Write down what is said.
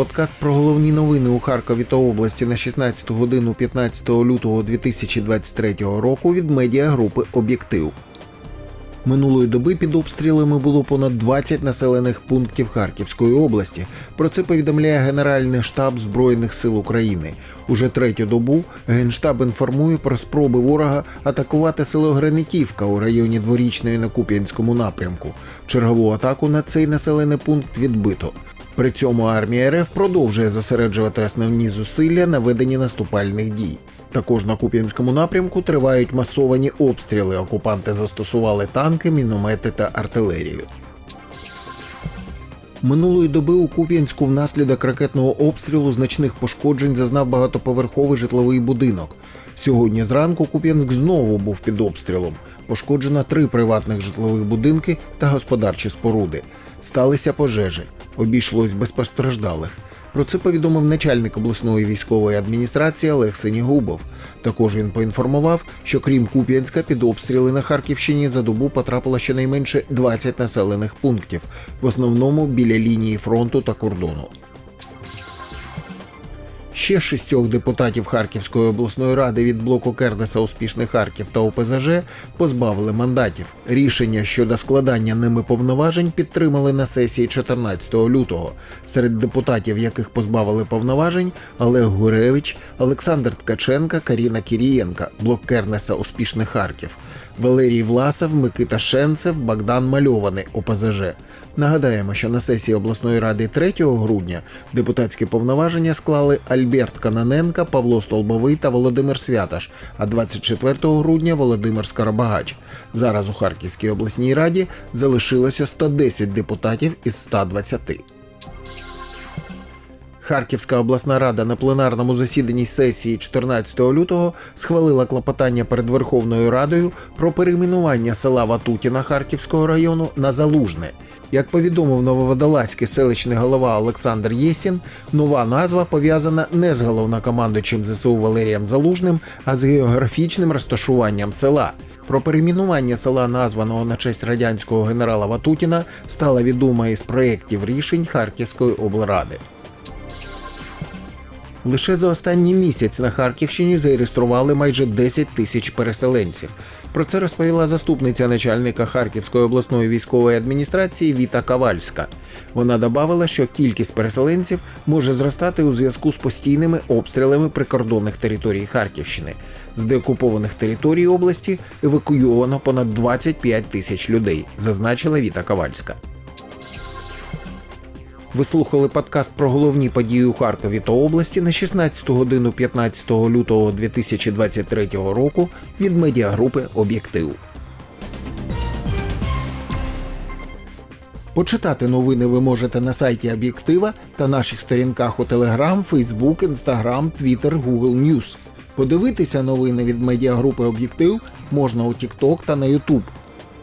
Подкаст про головні новини у Харкові та області на 16 годину 15 лютого 2023 року від медіагрупи Об'єктив. Минулої доби під обстрілами було понад 20 населених пунктів Харківської області. Про це повідомляє Генеральний штаб Збройних сил України. Уже третю добу Генштаб інформує про спроби ворога атакувати село Грениківка у районі Дворічної на Куп'янському напрямку. Чергову атаку на цей населений пункт відбито. При цьому армія РФ продовжує зосереджувати основні зусилля на веденні наступальних дій. Також на Куп'янському напрямку тривають масовані обстріли. Окупанти застосували танки, міномети та артилерію. Минулої доби у Куп'янську внаслідок ракетного обстрілу значних пошкоджень зазнав багатоповерховий житловий будинок. Сьогодні зранку Куп'янськ знову був під обстрілом. Пошкоджено три приватних житлових будинки та господарчі споруди. Сталися пожежі. Обійшлось без постраждалих. Про це повідомив начальник обласної військової адміністрації Олег Синігубов. Також він поінформував, що крім Куп'янська, під обстріли на Харківщині за добу потрапило щонайменше 20 населених пунктів, в основному біля лінії фронту та кордону. Ще шістьох депутатів Харківської обласної ради від блоку Кернеса Успішний Харків та ОПЗЖ позбавили мандатів. Рішення щодо складання ними повноважень підтримали на сесії 14 лютого. Серед депутатів, яких позбавили повноважень, Олег Гуревич, Олександр Ткаченка, Каріна Кірієнка, блок Кернеса Успішний Харків, Валерій Власов, Микита Шенцев, Богдан Мальований ОПЗЖ. Нагадаємо, що на сесії обласної ради 3 грудня депутатські повноваження склали Альберт Кананенка, Павло Столбовий та Володимир Святаш, а 24 грудня Володимир Скоробагач. Зараз у Харківській обласній раді залишилося 110 депутатів із 120. Харківська обласна рада на пленарному засіданні сесії 14 лютого схвалила клопотання перед Верховною Радою про перейменування села Ватутіна Харківського району на Залужне. Як повідомив нововодолазький селищний голова Олександр Єсін, нова назва пов'язана не з головнокомандуючим ЗСУ Валерієм Залужним, а з географічним розташуванням села. Про перейменування села, названого на честь радянського генерала Ватутіна, стало відомо із проєктів рішень Харківської облради. Лише за останній місяць на Харківщині зареєстрували майже 10 тисяч переселенців. Про це розповіла заступниця начальника Харківської обласної військової адміністрації Віта Кавальська. Вона додавала, що кількість переселенців може зростати у зв'язку з постійними обстрілами прикордонних територій Харківщини. З деокупованих територій області евакуйовано понад 25 тисяч людей, зазначила Віта Кавальська. Ви слухали подкаст про головні події у Харкові та області на 16 годину 15 лютого 2023 року від медіагрупи Об'єктив. Почитати новини ви можете на сайті Об'єктива та наших сторінках у Telegram, Facebook, Instagram, Twitter, Google News. Подивитися новини від медіагрупи Об'єктив можна у TikTok та на YouTube.